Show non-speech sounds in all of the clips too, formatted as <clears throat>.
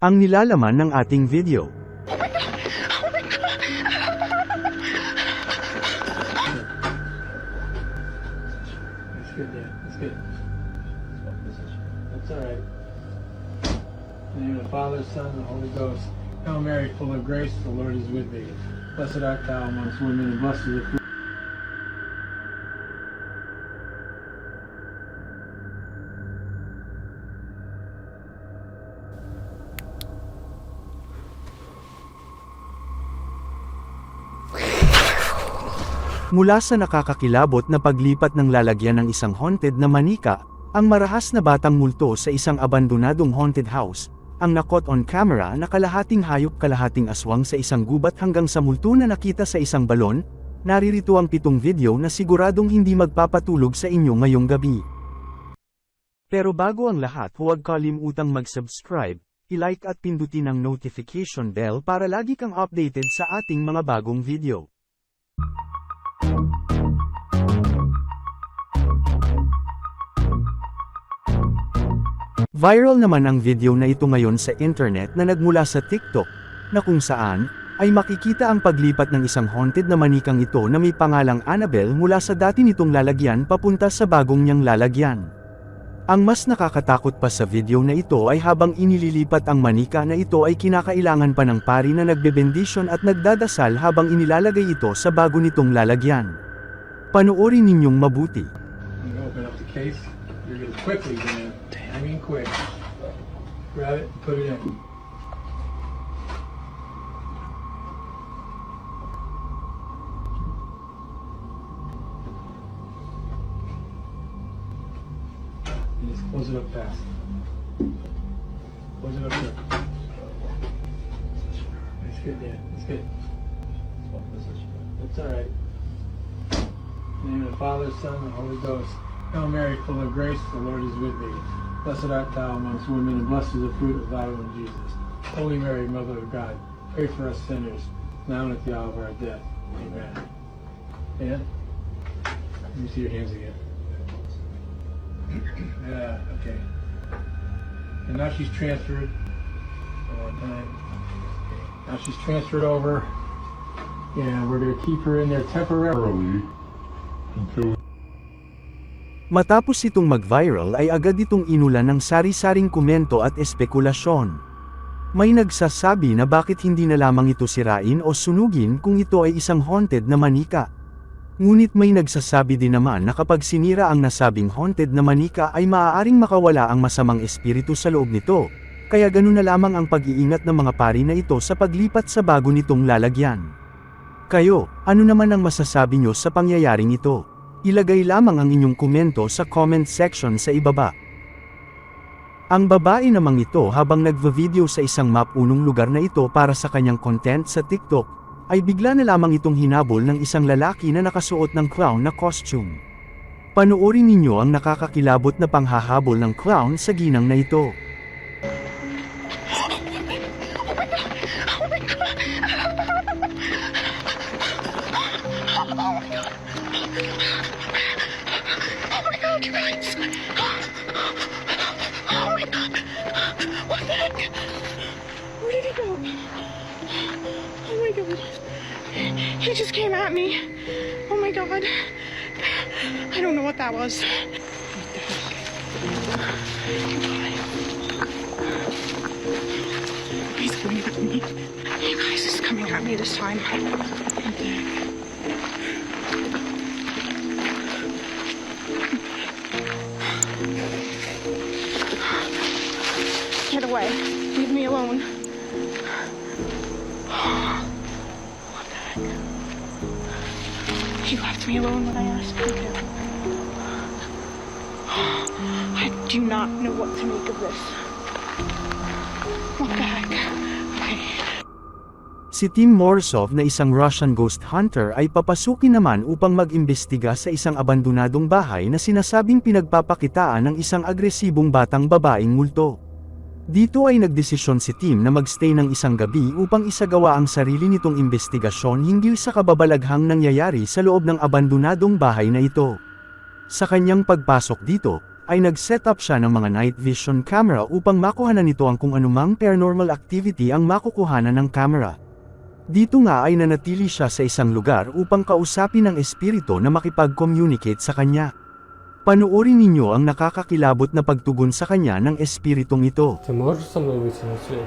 Ang nilalaman ng ating video. Father, Son, and Holy Ghost. Hail Mary, full of grace, the Lord is with thee. Blessed art thou amongst women, and blessed is the fruit. Mula sa nakakakilabot na paglipat ng lalagyan ng isang haunted na manika, ang marahas na batang multo sa isang abandonadong haunted house, ang nakot on camera na kalahating hayop kalahating aswang sa isang gubat hanggang sa multo na nakita sa isang balon, naririto ang pitong video na siguradong hindi magpapatulog sa inyo ngayong gabi. Pero bago ang lahat huwag kalimutang mag-subscribe, i-like at pindutin ang notification bell para lagi kang updated sa ating mga bagong video. Viral naman ang video na ito ngayon sa internet na nagmula sa TikTok, na kung saan, ay makikita ang paglipat ng isang haunted na manikang ito na may pangalang Annabelle mula sa dati nitong lalagyan papunta sa bagong niyang lalagyan. Ang mas nakakatakot pa sa video na ito ay habang inililipat ang manika na ito ay kinakailangan pa ng pari na nagbebendisyon at nagdadasal habang inilalagay ito sa bago nitong lalagyan. Panoorin ninyong mabuti. You open up the case. You're to quickly, man. Quick. Grab it and put it in. And just close it up fast. Close it up good. That's good, Dad. That's good. That's all right. In the name of the Father, Son, and Holy Ghost. Hail Mary, full of grace, the Lord is with thee. Blessed art thou amongst women, and blessed is the fruit of thy womb, Jesus. Holy Mary, Mother of God, pray for us sinners, now and at the hour of our death. Amen. And let me see your hands again. <clears throat> Yeah, okay. And now she's transferred. Now she's transferred over. Yeah, we're gonna keep her in there temporarily. until Matapos itong mag-viral ay agad itong inulan ng sari-saring komento at espekulasyon. May nagsasabi na bakit hindi na lamang ito sirain o sunugin kung ito ay isang haunted na manika. Ngunit may nagsasabi din naman na kapag sinira ang nasabing haunted na manika ay maaaring makawala ang masamang espiritu sa loob nito, kaya ganun na lamang ang pag-iingat ng mga pari na ito sa paglipat sa bago nitong lalagyan. Kayo, ano naman ang masasabi nyo sa pangyayaring ito? Ilagay lamang ang inyong komento sa comment section sa ibaba. Ang babae namang ito habang nagva-video sa isang map unong lugar na ito para sa kanyang content sa TikTok, ay bigla na lamang itong hinabol ng isang lalaki na nakasuot ng clown na costume. Panoorin ninyo ang nakakakilabot na panghahabol ng clown sa ginang na ito. Oh my god, you guys! Oh my god! What the heck? Where did he go? Oh my god. He just came at me. Oh my god. I don't know what that was. He's coming at me. You guys, he's coming at me this time. Away. Leave me alone. What the heck? You left me alone when I asked you to. I do not know what to make of this. What the heck? Okay. Si Tim Morsov na isang Russian ghost hunter ay papasukin naman upang mag-imbestiga sa isang abandonadong bahay na sinasabing pinagpapakitaan ng isang agresibong batang babaeng multo. Dito ay nagdesisyon si Tim na magstay ng isang gabi upang isagawa ang sarili nitong investigasyon hinggil sa kababalaghang nangyayari sa loob ng abandonadong bahay na ito. Sa kanyang pagpasok dito, ay nag-set up siya ng mga night vision camera upang makuhanan nito ang kung anumang paranormal activity ang makukuhanan ng camera. Dito nga ay nanatili siya sa isang lugar upang kausapin ang espiritu na makipag-communicate sa kanya. Panoorin ninyo ang nakakakilabot na pagtugon sa kanya ng espiritong ito. Ты можешь со мной выйти на связь?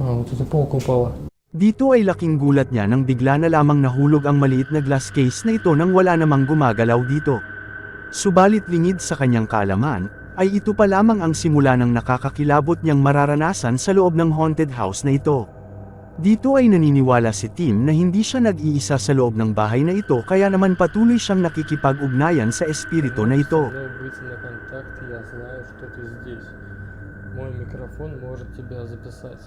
А, вот эта полка упала. Dito ay laking gulat niya nang bigla na lamang nahulog ang maliit na glass case na ito nang wala namang gumagalaw dito. Subalit lingid sa kanyang kaalaman, ay ito pa lamang ang simula ng nakakakilabot niyang mararanasan sa loob ng haunted house na ito. Dito ay naniniwala si Tim na hindi siya nag-iisa sa loob ng bahay na ito kaya naman patuloy siyang nakikipag-ugnayan sa espiritu na ito. Давай выйти на контакт, я знаю, что ты здесь. Мой микрофон может тебя записать.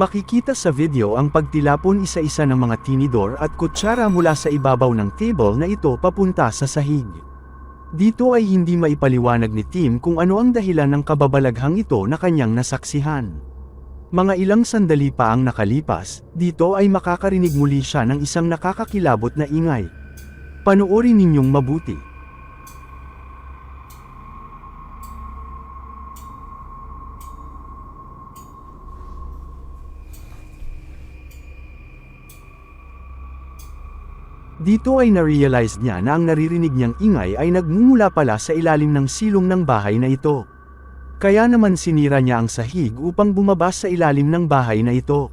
Makikita sa video ang pagtilapon isa-isa ng mga tinidor at kutsara mula sa ibabaw ng table na ito papunta sa sahig. Dito ay hindi maipaliwanag ni Tim kung ano ang dahilan ng kababalaghang ito na kanyang nasaksihan. Mga ilang sandali pa ang nakalipas, dito ay makakarinig muli siya ng isang nakakakilabot na ingay. Panoorin ninyong mabuti. Dito ay na-realize niya na ang naririnig niyang ingay ay nagmumula pala sa ilalim ng silong ng bahay na ito. Kaya naman sinira niya ang sahig upang bumaba sa ilalim ng bahay na ito.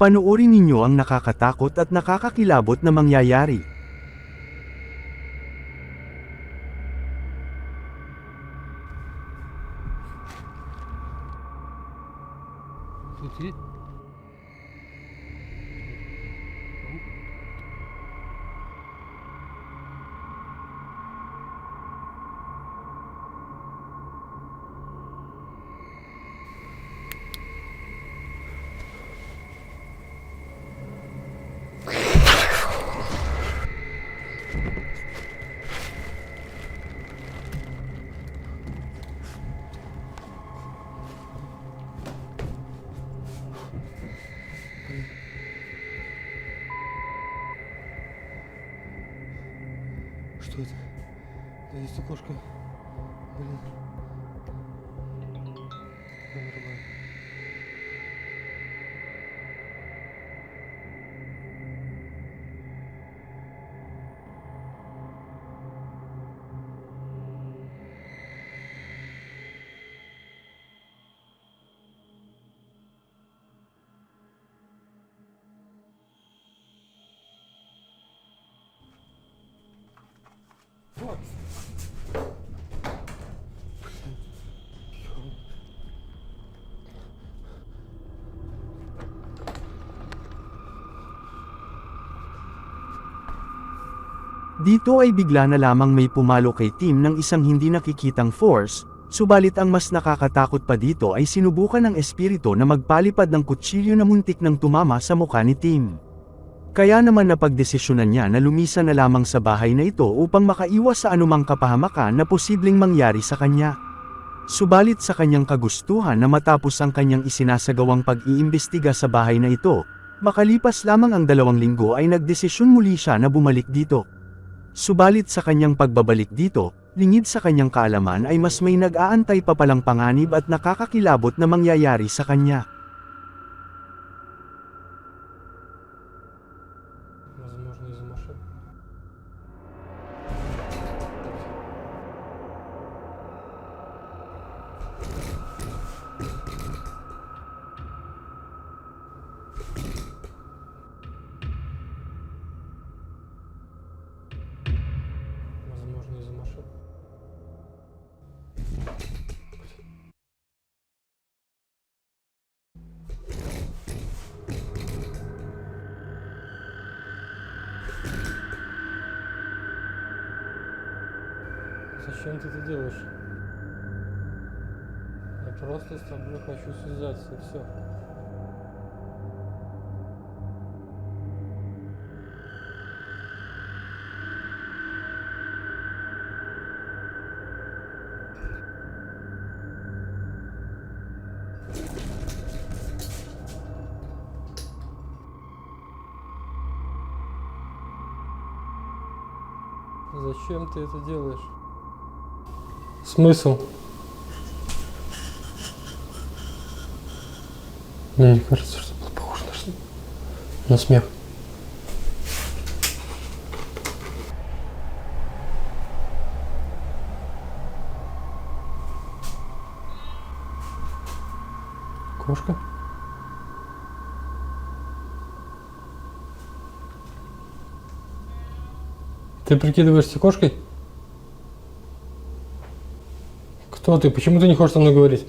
Panoorin ninyo ang nakakatakot at nakakakilabot na mangyayari. кошка. Dito ay bigla na lamang may pumalo kay Tim ng isang hindi nakikitang force, subalit ang mas nakakatakot pa dito ay sinubukan ng espiritu na magpalipad ng kutsilyo na muntik ng tumama sa mukha ni Tim. Kaya naman napagdesisyonan niya na lumisan na lamang sa bahay na ito upang makaiwas sa anumang kapahamakan na posibleng mangyari sa kanya. Subalit sa kanyang kagustuhan na matapos ang kanyang isinasagawang pag-iimbestiga sa bahay na ito, makalipas lamang ang dalawang linggo ay nagdesisyon muli siya na bumalik dito. Subalit sa kanyang pagbabalik dito, lingid sa kanyang kaalaman ay mas may nag-aantay pa palang panganib at nakakakilabot na mangyayari sa kanya. Зачем ты это делаешь? Я просто с тобой хочу связаться, и все. Зачем ты это делаешь? Смысл? Мне не кажется, что было похоже на, на смех. Кошка? Ты прикидываешься кошкой? Кто ты? Почему ты не хочешь со мной говорить?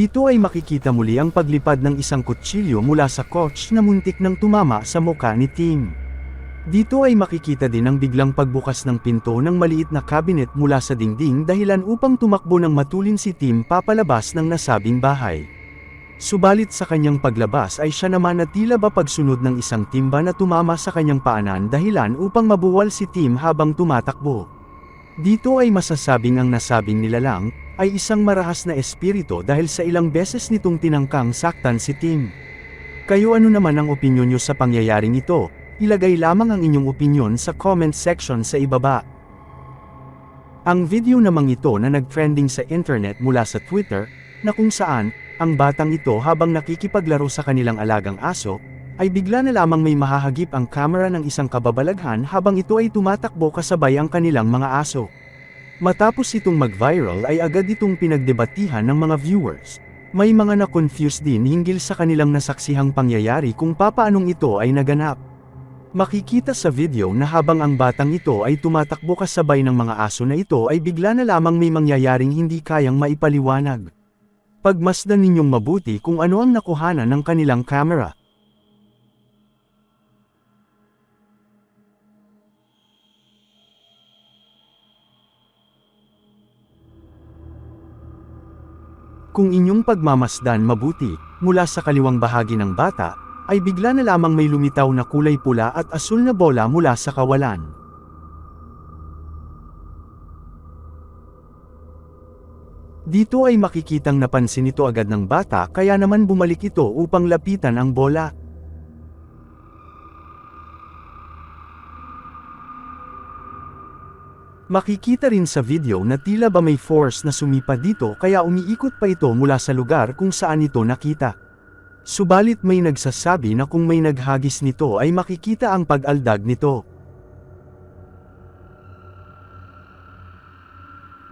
Dito ay makikita muli ang paglipad ng isang kutsilyo mula sa coach na muntik nang tumama sa muka ni Tim. Dito ay makikita din ang biglang pagbukas ng pinto ng maliit na cabinet mula sa dingding dahilan upang tumakbo ng matulin si Tim papalabas ng nasabing bahay. Subalit sa kanyang paglabas ay siya naman na tila ba pagsunod ng isang timba na tumama sa kanyang paanan dahilan upang mabuwal si Tim habang tumatakbo. Dito ay masasabing ang nasabing nilalang, ay isang marahas na espiritu dahil sa ilang beses nitong tinangkang saktan si Tim. Kayo ano naman ang opinyon nyo sa pangyayaring ito? Ilagay lamang ang inyong opinyon sa comment section sa ibaba. Ang video namang ito na nag-trending sa internet mula sa Twitter, na kung saan, ang batang ito habang nakikipaglaro sa kanilang alagang aso, ay bigla na lamang may mahahagip ang kamera ng isang kababalaghan habang ito ay tumatakbo kasabay ang kanilang mga aso. Matapos itong mag-viral ay agad itong pinagdebatihan ng mga viewers. May mga na-confuse din hinggil sa kanilang nasaksihang pangyayari kung papaanong ito ay naganap. Makikita sa video na habang ang batang ito ay tumatakbo kasabay ng mga aso na ito ay bigla na lamang may mangyayaring hindi kayang maipaliwanag. Pagmasdan ninyong mabuti kung ano ang nakuhanan ng kanilang camera. Kung inyong pagmamasdan mabuti, mula sa kaliwang bahagi ng bata, ay bigla na lamang may lumitaw na kulay pula at asul na bola mula sa kawalan. Dito ay makikitang napansin ito agad ng bata kaya naman bumalik ito upang lapitan ang bola. Makikita rin sa video na tila ba may force na sumipa dito kaya umiikot pa ito mula sa lugar kung saan ito nakita. Subalit may nagsasabi na kung may naghagis nito ay makikita ang pag-aldag nito.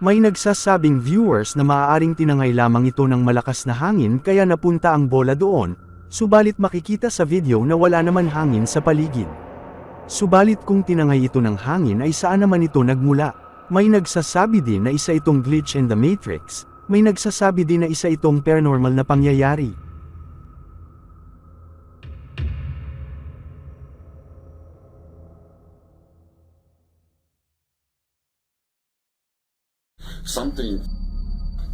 May nagsasabing viewers na maaaring tinangay lamang ito ng malakas na hangin kaya napunta ang bola doon, subalit makikita sa video na wala naman hangin sa paligid. Subalit kung tinangay ito ng hangin ay saan naman ito nagmula? May nagsasabi din na isa itong glitch in the matrix, may nagsasabi din na isa itong paranormal na pangyayari. something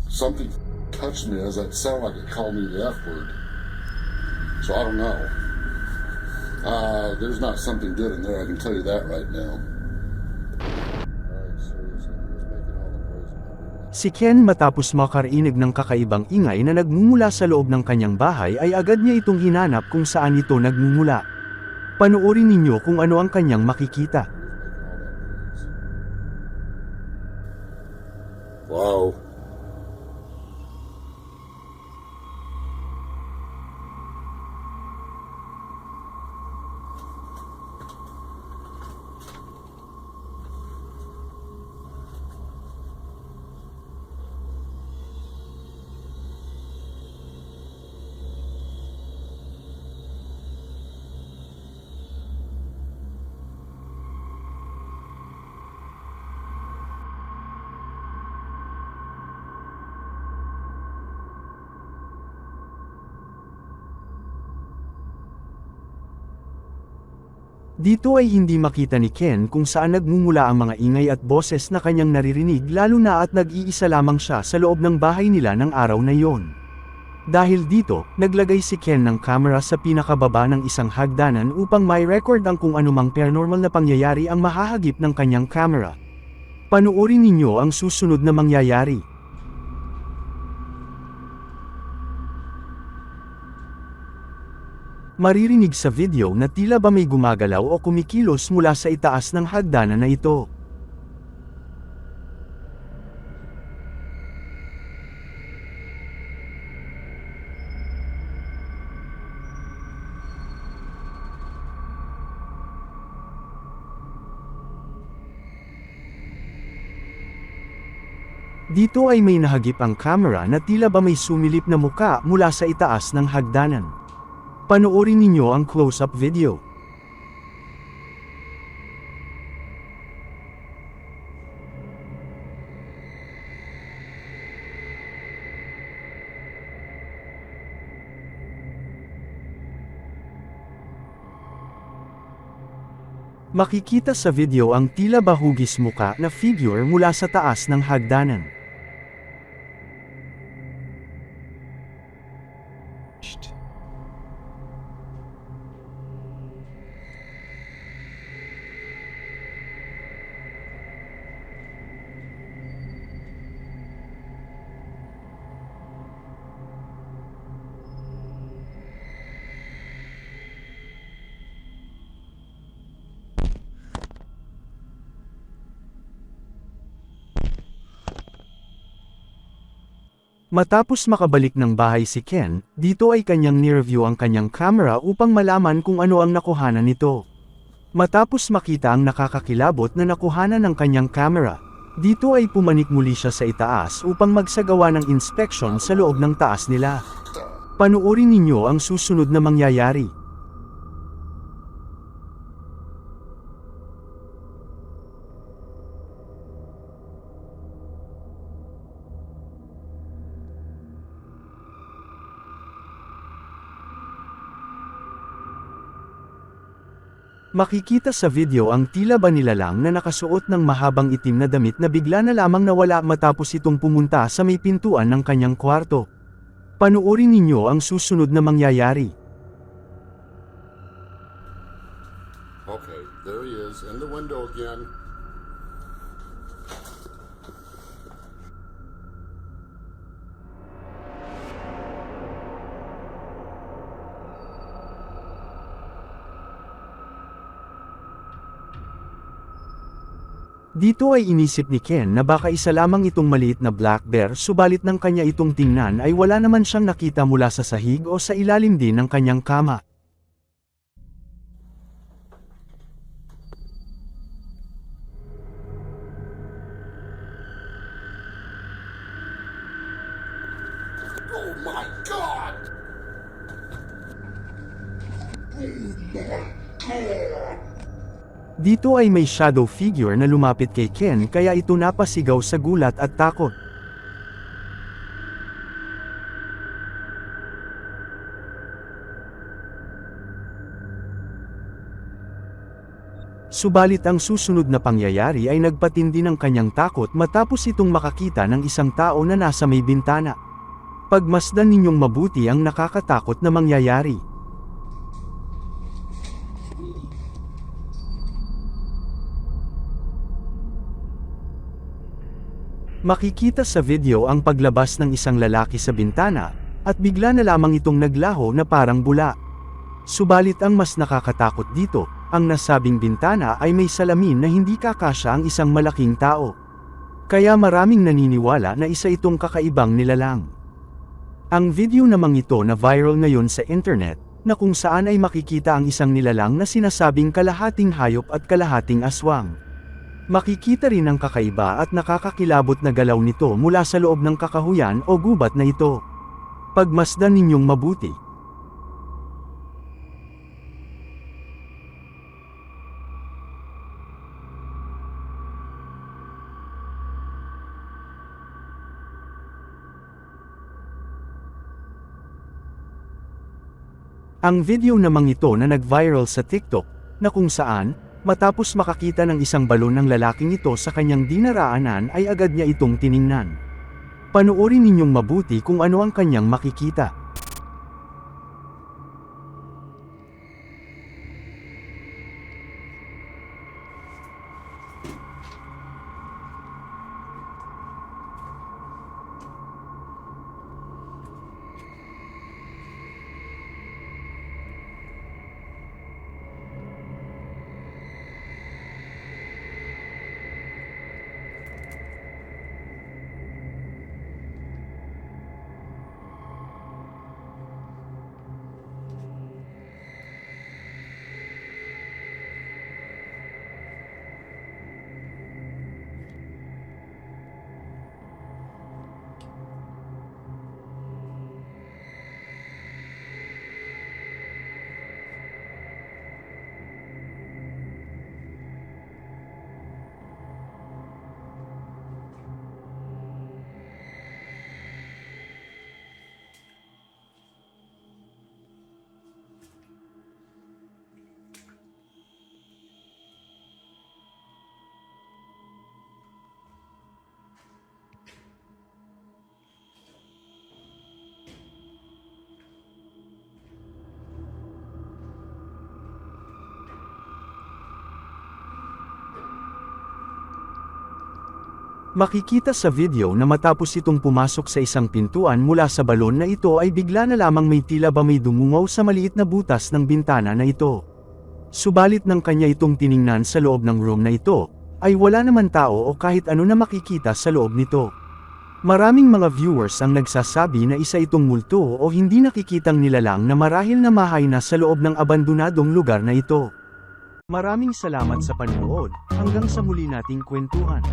something touched me as it sounded like it called me the F word. So I don't know. Uh, there's not something good in there, I can tell you that right now. Si Ken matapos makarinig ng kakaibang ingay na nagmumula sa loob ng kanyang bahay ay agad niya itong hinanap kung saan ito nagmumula. Panuorin ninyo kung ano ang kanyang makikita. Wow. Dito ay hindi makita ni Ken kung saan nagmumula ang mga ingay at boses na kanyang naririnig lalo na at nag-iisa lamang siya sa loob ng bahay nila ng araw na yon. Dahil dito, naglagay si Ken ng camera sa pinakababa ng isang hagdanan upang may record ang kung anumang paranormal na pangyayari ang mahahagip ng kanyang camera. Panuorin ninyo ang susunod na mangyayari. Maririnig sa video na tila ba may gumagalaw o kumikilos mula sa itaas ng hagdanan na ito. Dito ay may nahagip ang camera na tila ba may sumilip na muka mula sa itaas ng hagdanan. Panoorin ninyo ang close-up video. Makikita sa video ang tila bahugis muka na figure mula sa taas ng hagdanan. Matapos makabalik ng bahay si Ken, dito ay kanyang nireview ang kanyang camera upang malaman kung ano ang nakuhanan nito. Matapos makita ang nakakakilabot na nakuhanan ng kanyang camera, dito ay pumanik muli siya sa itaas upang magsagawa ng inspection sa loob ng taas nila. Panuorin ninyo ang susunod na mangyayari. Makikita sa video ang tila ba nilalang na nakasuot ng mahabang itim na damit na bigla na lamang nawala matapos itong pumunta sa may pintuan ng kanyang kwarto. Panuorin ninyo ang susunod na mangyayari. Dito ay inisip ni Ken na baka isa lamang itong maliit na black bear subalit ng kanya itong tingnan ay wala naman siyang nakita mula sa sahig o sa ilalim din ng kanyang kama. Dito ay may shadow figure na lumapit kay Ken kaya ito napasigaw sa gulat at takot. Subalit ang susunod na pangyayari ay nagpatindi ng kanyang takot matapos itong makakita ng isang tao na nasa may bintana. Pagmasdan ninyong mabuti ang nakakatakot na mangyayari. Makikita sa video ang paglabas ng isang lalaki sa bintana, at bigla na lamang itong naglaho na parang bula. Subalit ang mas nakakatakot dito, ang nasabing bintana ay may salamin na hindi kakasya ang isang malaking tao. Kaya maraming naniniwala na isa itong kakaibang nilalang. Ang video namang ito na viral ngayon sa internet, na kung saan ay makikita ang isang nilalang na sinasabing kalahating hayop at kalahating aswang. Makikita rin ang kakaiba at nakakakilabot na galaw nito mula sa loob ng kakahuyan o gubat na ito. Pagmasdan ninyong mabuti. Ang video namang ito na nag-viral sa TikTok, na kung saan, matapos makakita ng isang balon ng lalaking ito sa kanyang dinaraanan ay agad niya itong tiningnan. Panoorin ninyong mabuti kung ano ang kanyang makikita. Makikita sa video na matapos itong pumasok sa isang pintuan mula sa balon na ito ay bigla na lamang may tila ba may dumungaw sa maliit na butas ng bintana na ito. Subalit nang kanya itong tiningnan sa loob ng room na ito, ay wala naman tao o kahit ano na makikita sa loob nito. Maraming mga viewers ang nagsasabi na isa itong multo o hindi nakikitang nilalang na marahil na mahay na sa loob ng abandonadong lugar na ito. Maraming salamat sa panonood, hanggang sa muli nating kwentuhan.